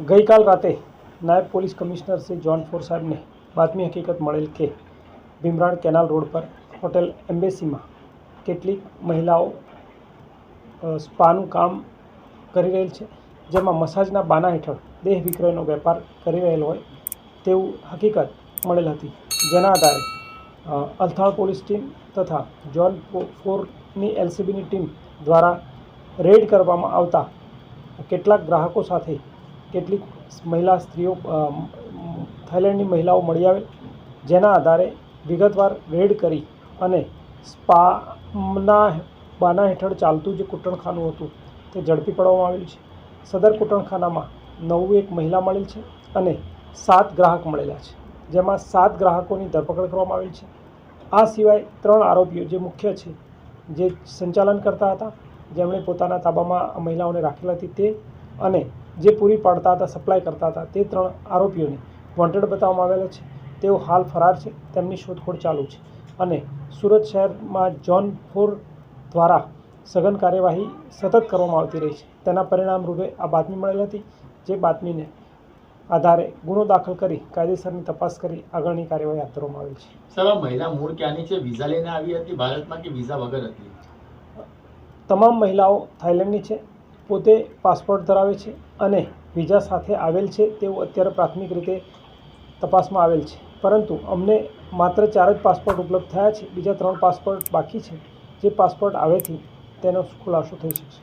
ગઈકાલ રાતે નાયબ police commissioner Shri zone four સાહેબને બાતમી હકીકત મળેલ કે ભીમરાણ કેનાલ રોડ પર હોટેલ એમ્બેસીમાં કેટલીક મહિલાઓ સ્પાનું કામ કરી રહેલ છે, જેમાં મસાજના બાના હેઠળ દેહ વિક્રયનો વેપાર કરી રહેલ હોય તેવું હકીકત મળેલ હતી. જેના આધારે અલથાણ પોલીસ ટીમ તથા જોન ફોરની એલસીબીની ટીમ દ્વારા રેડ કરવામાં આવતા કેટલાક ગ્રાહકો સાથે કેટલીક મહિલા સ્ત્રીઓ થાઈલેન્ડની મહિલાઓ મળી આવેલ જેના આધારે વિગતવાર રેડ કરી અને સ્પાના બાના હેઠળ ચાલતું જે કૂટણખાનું હતું તે ઝડપી પાડવામાં આવેલ છે. સદર કૂટણખાનામાં નવું એક મહિલા મળેલ છે અને સાત ગ્રાહક મળેલા છે, જેમાં સાત ગ્રાહકોની ધરપકડ કરવામાં આવેલ છે. આ સિવાય ત્રણ આરોપીઓ જે મુખ્ય છે, જે સંચાલન કરતા હતા, જેમણે પોતાના તાબામાં મહિલાઓને રાખેલા હતી તે અને જે પૂરી પાડતા હતા સપ્લાય કરતા હતા તે ત્રણ આરોપીઓને વોન્ટેડ બતાવવામાં આવેલા છે. તેઓ હાલ ફરાર છે તેમની શોધખોળ ચાલુ છે અને સુરત શહેરમાં જોન ફોર દ્વારા સઘન કાર્યવાહી સતત કરવામાં આવતી રહી છે. તેના પરિણામ રૂપે આ બાતમી મળેલ હતી જે બાતમીને આધારે ગુનો દાખલ કરી કાયદેસરની તપાસ કરી આગળની કાર્યવાહી હાથ ધરવામાં આવી છે. સર મહિલા મૂળ ક્યાંની છે? વિઝા લઈને આવી હતી ભારતમાં કે વિઝા વગર હતી? તમામ મહિલાઓ થાઈલેન્ડની છે. પોતે પાસપોર્ટ ધરાવે છે અને વિઝા સાથે આવેલ છે તેવું અત્યારે પ્રાથમિક રીતે તપાસમાં આવેલ છે. પરંતુ અમને માત્ર ચાર જ પાસપોર્ટ ઉપલબ્ધ થયા છે. બીજા ત્રણ પાસપોર્ટ બાકી છે. જે પાસપોર્ટ આવેથી તેનો ખુલાસો થઈ શકશે.